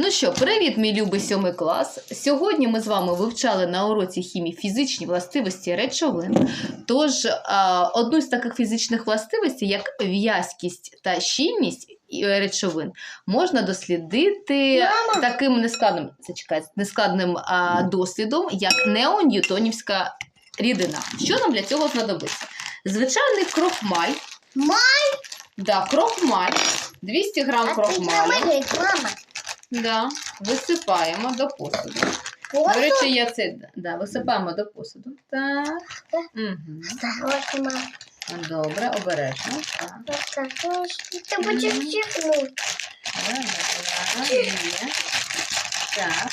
Ну що, привіт, мій любий сьомий клас. Сьогодні ми з вами вивчали на уроці хімії фізичні властивості речовин. Тож, одну з таких фізичних властивостей, як в'язкість та щільність е, речовин, можна дослідити Мама! таким нескладним, зачекай, нескладним дослідом, як неоньютонівська рідина. Що нам для цього знадобиться? Звичайний крохмаль. Май, Да, крохмаль. 200 грам крохмалю. Да, висипаємо до посуду. До Посуд? речі, я це да, висипаємо до посуду. Так. Угу. Осторожно. Добре, обережно. Так. Осторожно. Ты будешь чихнуть. Да, да, да, є. Так.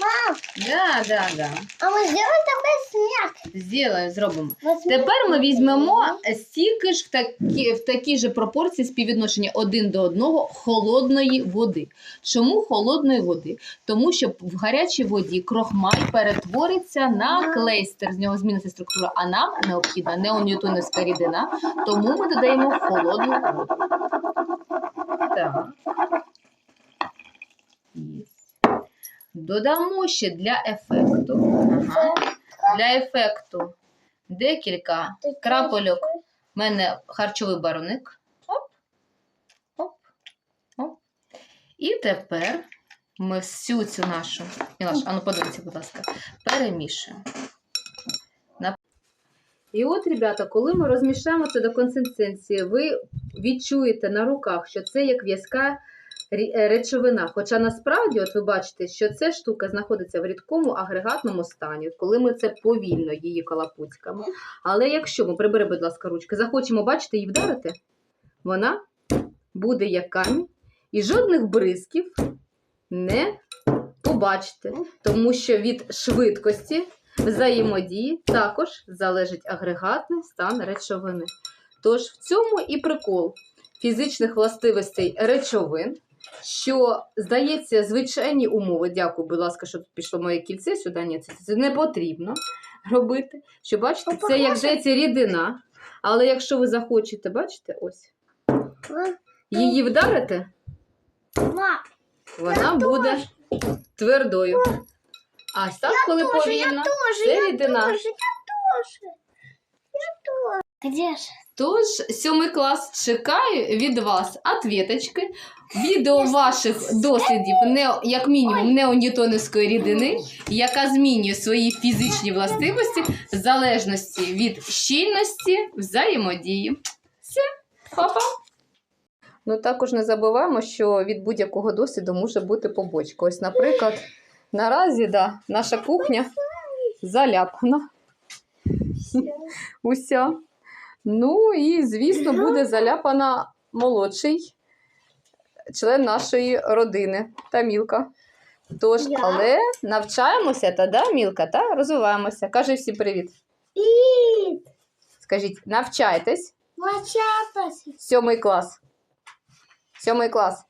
Мам, Да, да, да. а мы сделаем такой снег. Зробимо, зробимо. Тепер ми візьмемо стільки ж в такі, в такій же пропорції співвідношення один до одного холодної води. Чому холодної води? Тому що в гарячій воді крохмаль перетвориться на клейстер, з нього зміниться структура, а нам необхідна неоньютонівська рідина, тому ми додаємо холодну воду. Так. Додамо ще для ефекту. Ага. Для ефекту декілька крапельок. У мене харчовий бароник. Оп, оп, оп. І тепер ми всю цю нашу. Мілаш, а ну подивіться, будь ласка, перемішуємо. І от, ребята, коли ми розмішаємо це до консистенції, ви відчуєте на руках, що це як в'язка речовина. Хоча насправді, от ви бачите, що ця штука знаходиться в рідкому агрегатному стані, коли ми це повільно її калапуцьками. Але якщо ми прибери, будь ласка, ручки, захочемо бачити її вдарити, вона буде як камінь, і жодних бризків не побачите, тому що від швидкості взаємодії також залежить агрегатний стан речовини. Тож в цьому і прикол фізичних властивостей речовин, що здається, звичайні умови. Дякую, будь ласка, що тут пішло моє кільце сюди. Ні, це, це не потрібно робити. Що бачите, Ну, це як здається рідина. Але якщо ви захочете, бачите, ось її вдарити, вона буде твердою. А так, коли повільно, це я рідина. я тоже. Я тоже. Где же? Тож, сьомий клас чекаю від вас ответочки, відео ваших дослідів, не, як мінімум, неоньютонівської рідини, яка змінює свої фізичні властивості в залежності від щільності взаємодії. Все, па-па! Ну, також не забуваємо, що від будь-якого досвіду може бути побочка. Ось, наприклад, наразі да, наша кухня заляпана. Уся. Ну і, звісно, буде заляпана молодший член нашої родини та Мілка. Тож, Я? але навчаємося та да, Мілка, та розвиваємося. Кажи всім привіт. Привіт! Скажіть, навчайтесь. Мачатась. Сьомий клас. Сьомий клас.